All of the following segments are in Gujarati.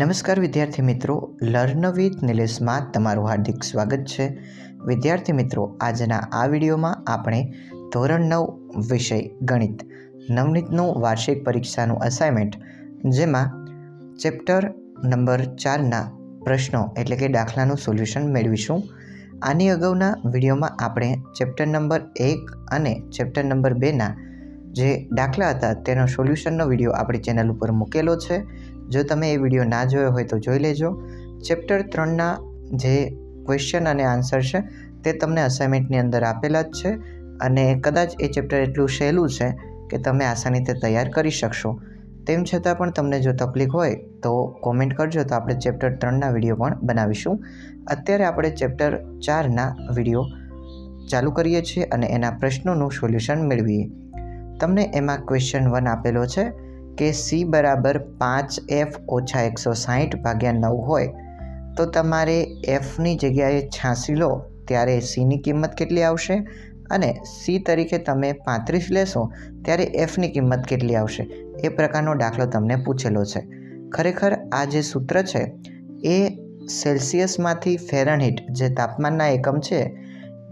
નમસ્કાર વિદ્યાર્થી મિત્રો, લર્ન વિથ નિલેશમાં તમારું હાર્દિક સ્વાગત છે. વિદ્યાર્થી મિત્રો, આજના આ વિડીયોમાં આપણે ધોરણ નવ વિષય ગણિત, નવનીતનું વાર્ષિક પરીક્ષાનું અસાઇનમેન્ટ જેમાં ચેપ્ટર નંબર ચારના પ્રશ્નો એટલે કે દાખલાનું સોલ્યુશન મેળવીશું. આની અગાઉના વિડીયોમાં આપણે ચેપ્ટર નંબર એક અને ચેપ્ટર નંબર બેના જે દાખલા હતા, તેનો સોલ્યુશનનો વીડિયો આપણી ચેનલ ઉપર મૂકેલો છે. જો તમે એ વીડિયો ના જોયો હોય તો જોઈ લેજો. ચેપ્ટર ત્રણના જે ક્વેશ્ચન અને આન્સર છે, તે તમને અસાઇનમેન્ટની અંદર આપેલા જ છે અને કદાચ એ ચેપ્ટર એટલું સહેલું છે કે તમે આસાનીથી તૈયાર કરી શકશો. તેમ છતાં પણ તમને જો તકલીફ હોય તો કોમેન્ટ કરજો તો આપણે ચેપ્ટર ત્રણના વીડિયો પણ બનાવીશું. અત્યારે આપણે ચેપ્ટર ચારના વીડિયો ચાલુ કરીએ છીએ અને એના પ્રશ્નોનું સોલ્યુશન મેળવીએ. તમને એમાં ક્વેશ્ચન વન આપેલો છે કે સી બરાબર પાંચ એફ ઓછા એકસો સાહીઠ ભાગ્યા નવ હોય, તો તમારે એફની જગ્યાએ છ્યાસી લો, ત્યારે સીની કિંમત કેટલી આવશે? અને સી તરીકે તમે પાંત્રીસ લેશો, ત્યારે એફની કિંમત કેટલી આવશે? એ પ્રકારનો દાખલો તમને પૂછેલો છે. ખરેખર આ જે સૂત્ર છે, એ સેલ્સિયસમાંથી ફેરનહીટ જે તાપમાનના એકમ છે,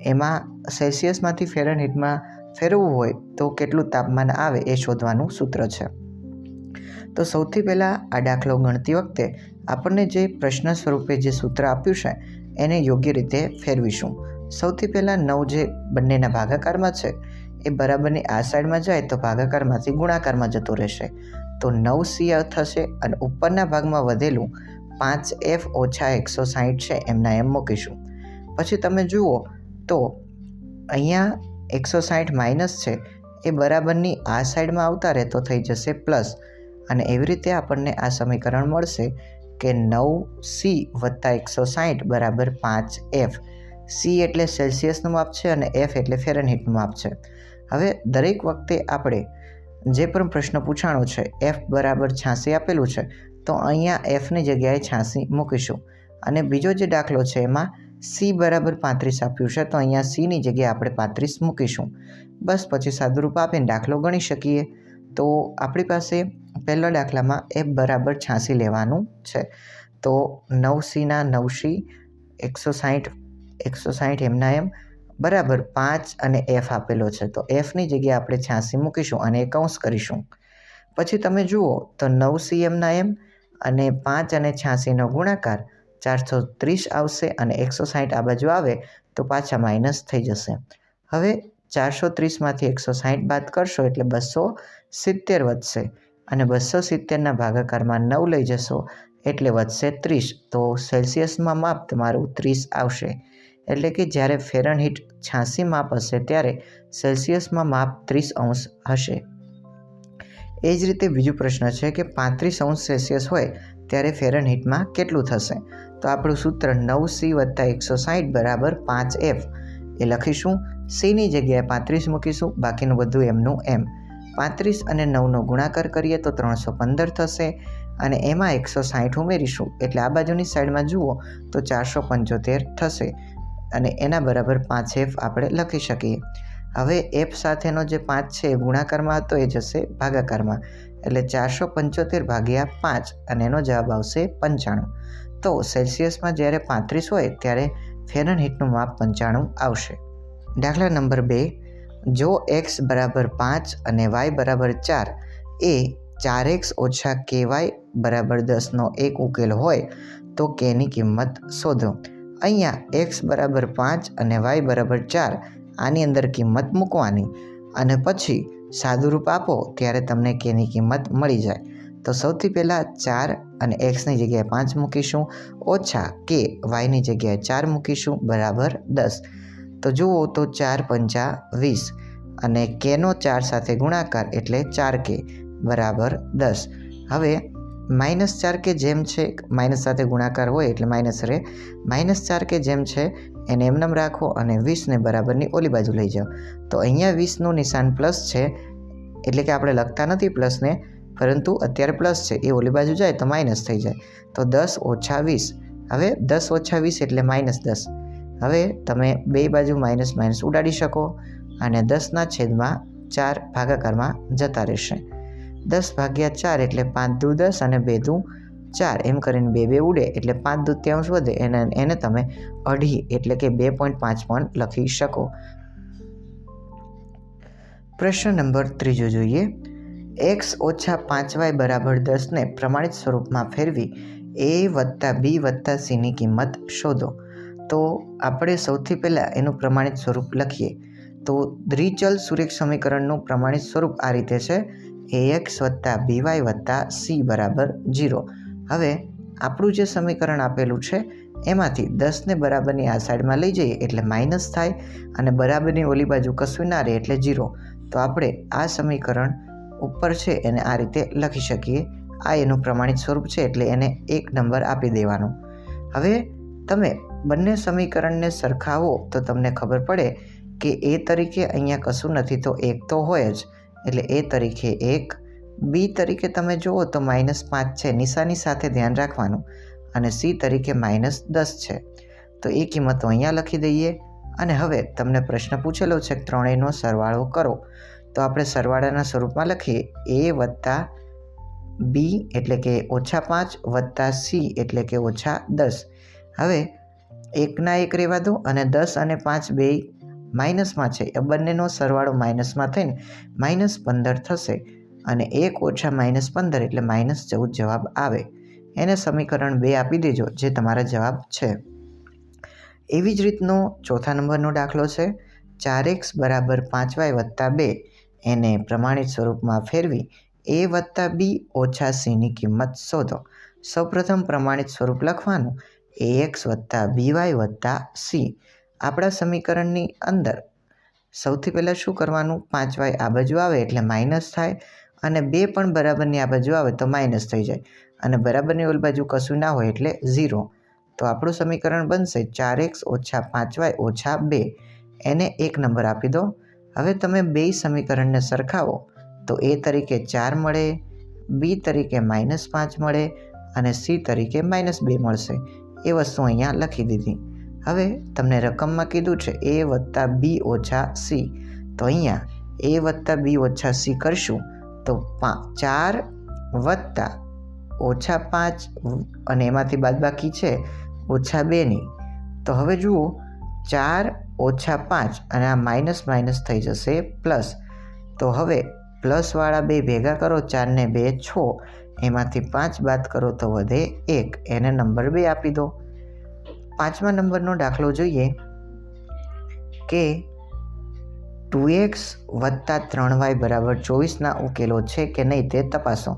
એમાં સેલ્સિયસમાંથી ફેરનહીટમાં ફેરવવું હોય તો કેટલું તાપમાન આવે એ શોધવાનું સૂત્ર છે. તો સૌથી પહેલાં આ દાખલો ગણતી વખતે આપણને જે પ્રશ્ન સ્વરૂપે જે સૂત્ર આપ્યું છે, એને યોગ્ય રીતે ફેરવીશું. સૌથી પહેલાં નવ જે બંનેના ભાગાકારમાં છે, એ બરાબરની આ સાઈડમાં જાય તો ભાગાકારમાંથી ગુણાકારમાં જતો રહેશે. તો નવ સી થશે અને ઉપરના ભાગમાં વધેલું પાંચ એફ ઓછા એકસો સાહીઠ છે, એમના એમ મૂકીશું. પછી તમે જુઓ તો અહીંયા એકસો સાહીઠ માઇનસ છે, એ બરાબરની આ સાઈડમાં આવતા રહે તો થઈ જશે પ્લસ. અને એવી રીતે આપણને આ સમીકરણ મળશે કે નવ સી વત્તા એકસો સાહીઠ બરાબર પાંચ એફ. સી એટલે સેલ્સિયસનું માપ છે અને એફ એટલે ફેરનહીટનું માપ છે. હવે દરેક વખતે આપણે જે પણ પ્રશ્ન પૂછાણો છે, એફ બરાબર છ્યાસી આપેલું છે, તો અહીંયા એફની જગ્યાએ છ્યાસી મૂકીશું. અને બીજો જે દાખલો છે એમાં સી બરાબર પાંત્રીસ આપ્યું છે, તો અહીંયા સીની જગ્યાએ આપણે પાંત્રીસ મૂકીશું. બસ પછી સાદુરૂપ આપીને દાખલો ગણી શકીએ. તો આપણી પાસે પહેલા દાખલામાં એફ બરાબર છ્યાસી લેવાનું છે. તો નવસીના નવસી, એકસો સાહીઠ એકસો સાહીઠ એમના એમ, બરાબર પાંચ અને એફ આપેલો છે. તો એફની જગ્યાએ આપણે છ્યાસી મૂકીશું અને એ કૌંસ કરીશું. પછી તમે જુઓ, તો નવ સી એમના એમ અને પાંચ અને છ્યાસીનો ગુણાકાર ચારસો ત્રીસ આવશે અને એકસો સાહીઠ આ બાજુ આવે તો પાછા માઇનસ થઈ જશે. હવે ચારસો ત્રીસમાંથી એકસો સાહીઠ બાદ કરશો એટલે બસો સિત્તેર વધશે. અને બસો સિત્તેરના ભાગાકારમાં નવ લઈ જશો એટલે વધશે ત્રીસ. તો સેલ્સિયસમાં માપ તમારું ત્રીસ આવશે. એટલે કે જ્યારે ફેરનહીટ છ્યાસી માપ હશે ત્યારે સેલ્સિયસમાં માપ ત્રીસ અંશ હશે. એ જ રીતે બીજો પ્રશ્ન છે કે પાંત્રીસ અંશ સેલ્સિયસ હોય ત્યારે ફેરનહીટમાં કેટલું થશે? તો આપણું સૂત્ર નવ સી વત્તા એકસો સાહીઠ બરાબર પાંચ એફ. એ લખીશું. સીની જગ્યાએ પાંત્રીસ મૂકીશું. બાકીનું બધું એમનું એમ. પાંત્રીસ અને નવનો ગુણાકાર કરીએ તો ત્રણસો પંદર થશે અને એમાં એકસો સાહીઠ ઉમેરીશું. એટલે આ બાજુની સાઈડમાં જુઓ તો ચારસો પંચોતેર થશે અને એના બરાબર પાંચ એફ આપણે લખી શકીએ. હવે એફ સાથેનો જે પાંચ છે એ ગુણાકારમાં હતો, એ જશે ભાગાકારમાં. એટલે ચારસો પંચોતેર ભાગ્યા પાંચ અને એનો જવાબ આવશે પંચાણું. તો સેલ્સિયસમાં જ્યારે પાંત્રીસ હોય ત્યારે ફેરનહીટનું માપ પંચાણું આવશે. દાખલા નંબર બે જો એક્સ બરાબર પાંચ અને વાય બરાબર ચાર, એ ચાર એક્સ ઓછા કે વાય બરાબર દસનો એક ઉકેલ હોય, તો કેની કિંમત શોધો. અહીંયા એક્સ બરાબર પાંચ અને વાય બરાબર ચાર, આની અંદર કિંમત મૂકવાની. અને પછી સાદુરૂપ આપો ત્યારે તમને કેની કિંમત મળી જાય. તો સૌથી પહેલાં ચાર અને એક્સની જગ્યાએ પાંચ મૂકીશું, ઓછા કે વાયની જગ્યાએ ચાર મૂકીશું, બરાબર દસ. તો જુઓ તો ચાર પંચા વીસ અને કેનો ચાર સાથે ગુણાકાર એટલે ચાર કે બરાબર દસ. હવે માઇનસ ચાર કે જેમ છે, માઇનસ સાથે ગુણાકાર હોય એટલે માઇનસ રહે માઇનસ ચાર કે જેમ છે, એને એમનેમ રાખો અને વીસને બરાબરની ઓલી બાજુ લઈ જાઓ. તો અહીંયા વીસનું નિશાન પ્લસ છે, એટલે કે આપણે લખતા નથી પ્લસને પરંતુ અત્યારે પ્લસ છે, એ ઓલી બાજુ જાય તો માઇનસ થઈ જાય. તો દસ ઓછા વીસ. હવે દસ ઓછા વીસ એટલે માઇનસ દસ. હવે તમે બે બાજુ માઇનસ માઇનસ ઉડાડી શકો અને દસના છેદમાં ચાર ભાગાકારમાં જતા રહેશે. દસ ભાગ્યા ચાર એટલે પાંચ દુ દસ અને બે દુ ચાર. એમ કરીને બે બે ઉડે એટલે પાંચ દૂત્યાંશ વધે. એને એને તમે અઢી એટલે કે બે પોઈન્ટ પાંચ પણ લખી શકો. પ્રશ્ન નંબર ત્રીજો જોઈએ. એક્સ ઓછા પાંચ વાય બરાબર દસને પ્રમાણિત સ્વરૂપમાં ફેરવી એ વત્તા બી વત્તા સીની કિંમત શોધો. તો આપણે સૌથી પહેલાં એનું પ્રમાણિત સ્વરૂપ લખીએ. તો દ્વિચલ સુરેખ સમીકરણનું પ્રમાણિત સ્વરૂપ આ રીતે છે. એ એક્સ વત્તા બીવાય વત્તા સી બરાબર જીરો હવે આપણું જે સમીકરણ આપેલું છે, એમાંથી દસને બરાબરની આ સાઈડમાં લઈ જઈએ એટલે માઇનસ થાય અને બરાબરની ઓલી બાજુ કશું ના રહે એટલે જીરો તો આપણે આ સમીકરણ ઉપર છે એને આ રીતે લખી શકીએ. આ એનું પ્રમાણિત સ્વરૂપ છે એટલે એને એક નંબર આપી દેવાનો. હવે તમે બંને સમીકરણને સરખાવો તો તમને ખબર પડે કે એ તરીકે અહીંયા કશું નથી તો એક તો હોય જ. એટલે એ તરીકે એક, બી તરીકે તમે જુઓ તો માઇનસ પાંચ છે, નિશાની સાથે ધ્યાન રાખવાનું. અને સી તરીકે માઇનસ દસ છે. તો એ કિંમતો અહીંયા લખી દઈએ. અને હવે તમને પ્રશ્ન પૂછેલો છે, ત્રણેયનો સરવાળો કરો. તો આપણે સરવાળાના સ્વરૂપમાં લખીએ, એ વત્તા બી એટલે કે ઓછા પાંચ વત્તા સી એટલે કે ઓછા દસ. હવે એકના એક રહેવા દો અને દસ અને પાંચ બે માઇનસમાં છે. એ બંનેનો સરવાળો માઇનસમાં થઈને માઇનસ પંદર થશે અને એક ઓછા માઇનસ પંદર એટલે માઇનસ ચૌદ જવાબ આવે. એને સમીકરણ બે આપી દેજો જે તમારા જવાબ છે. એવી જ રીતનો ચોથા નંબરનો દાખલો છે. ચાર એક્સ બરાબર પાંચ વાય વત્તા બે એને પ્રમાણિત સ્વરૂપમાં ફેરવી એ વત્તા બી ઓછા સીની કિંમત શોધો. સૌપ્રથમ પ્રમાણિત સ્વરૂપ લખવાનું એક્સ વત્તા બી વાય વત્તા સી આપણા સમીકરણની અંદર સૌથી પહેલાં શું કરવાનું? પાંચ વાય આ બાજુ આવે એટલે માઇનસ થાય અને બે પણ બરાબરની આ બાજુ આવે તો માઇનસ થઈ જાય. અને બરાબરની ઓલ બાજુ કશું ના હોય એટલે ઝીરો તો આપણું સમીકરણ બનશે ચાર એક્સ ઓછા પાંચ વાય ઓછા બે. એને એક નંબર આપી દો. હવે તમે બે સમીકરણને સરખાવો તો એ તરીકે ચાર મળે બી તરીકે માઇનસ પાંચ મળે અને સી તરીકે માઇનસ બે મળશે. એ વસ્તુ અહીંયા લખી દીધી. હવે તમને રકમમાં કીધું છે એ વત્તા બી ઓછા સી. તો અહીંયા એ વત્તા બી ઓછા સી કરશું તો ચાર વત્તા ઓછા પાંચ અને એમાંથી બાદબાકી છે ઓછા બેની. તો હવે જુઓ ચાર ઓછા પાંચ અને આ માઇનસ માઇનસ થઈ જશે પ્લસ. તો હવે પ્લસવાળા બે ભેગા કરો ચારને બે છ. એમાંથી પાંચ બાદ કરો તો વધે એક. એને નંબર બે આપી દો. પાંચમા નંબરનો દાખલો જોઈએ કે ટુ એક્સ વત્તા ત્રણ વાય બરાબર ચોવીસના ઉકેલો છે કે નહીં તે તપાસો.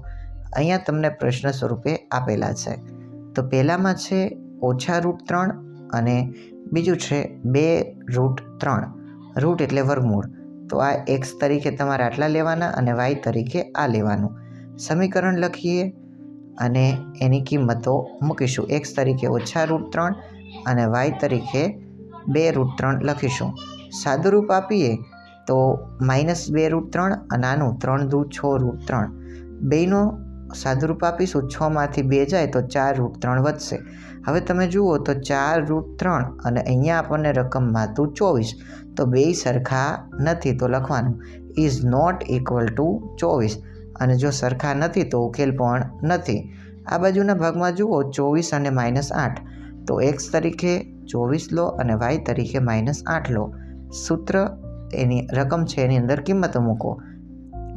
અહીંયા તમને પ્રશ્ન સ્વરૂપે આપેલા છે. તો પહેલાંમાં છે ઓછા રૂટ ત્રણ અને બીજું છે બે રૂટ ત્રણ. રૂટ એટલે વર્ગમૂળ. તો આ એક્સ તરીકે તમારે આટલા લેવાના અને વાય તરીકે આ લેવાનું. સમીકરણ લખીએ અને એની કિંમતો મૂકીશું. એક્સ તરીકે ઓછા રૂટ ત્રણ અને વાય તરીકે બે રૂટ ત્રણ લખીશું. સાદું રૂપ આપીએ તો માઇનસ બે રૂટ ત્રણ અને આનું ત્રણ દુ છ રૂટ ત્રણ. બેનો સાદું રૂપ આપીશું. છમાંથી બે જાય તો ચાર રૂટ ત્રણ વધશે. હવે તમે જુઓ તો ચાર રૂટ ત્રણ અને અહીંયા આપણને રકમમાં માતું ચોવીસ. તો બે સરખા નથી તો લખવાનું. ઇઝ નોટ ઇક્વલ ટુ ચોવીસ. અને જો સરખા નથી તો ઉકેલ પણ નથી. આ બાજુના ભાગમાં જુઓ, ચોવીસ અને માઇનસ આઠ. તો એક્સ તરીકે ચોવીસ લો અને વાય તરીકે માઇનસ આઠ લો. સૂત્ર એની રકમ છે, એની અંદર કિંમતો મૂકો.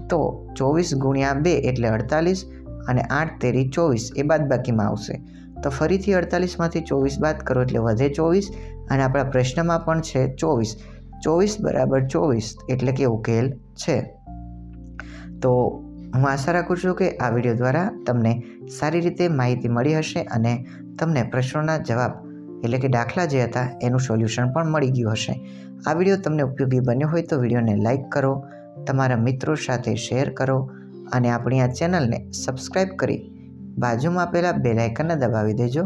તો ચોવીસ ગુણ્યા બે એટલે અડતાલીસ અને આઠ તેરી ચોવીસ એ બાદ બાકીમાં આવશે. તો ફરીથી અડતાલીસમાંથી ચોવીસ બાદ કરો એટલે વધે ચોવીસ અને આપણા પ્રશ્નમાં પણ છે ચોવીસ. ચોવીસ બરાબર ચોવીસ એટલે કે ઉકેલ છે. તો હું આશા રાખું છું કે આ વીડિયો દ્વારા તમને સારી રીતે માહિતી મળી હશે અને તમને પ્રશ્નોના જવાબ એટલે કે દાખલા જે હતા એનું સોલ્યુશન પણ મળી ગયું હશે. આ વીડિયો તમને ઉપયોગી બન્યો હોય તો વિડીયોને લાઇક કરો, તમારા મિત્રો સાથે શેર કરો અને આપણી આ ચેનલને સબસ્ક્રાઈબ કરી બાજુમાં આપેલા બેલ આઇકનને દબાવી દેજો.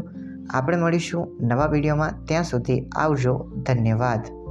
આપણે મળીશું નવા વિડીયોમાં. ત્યાં સુધી આવજો. ધન્યવાદ.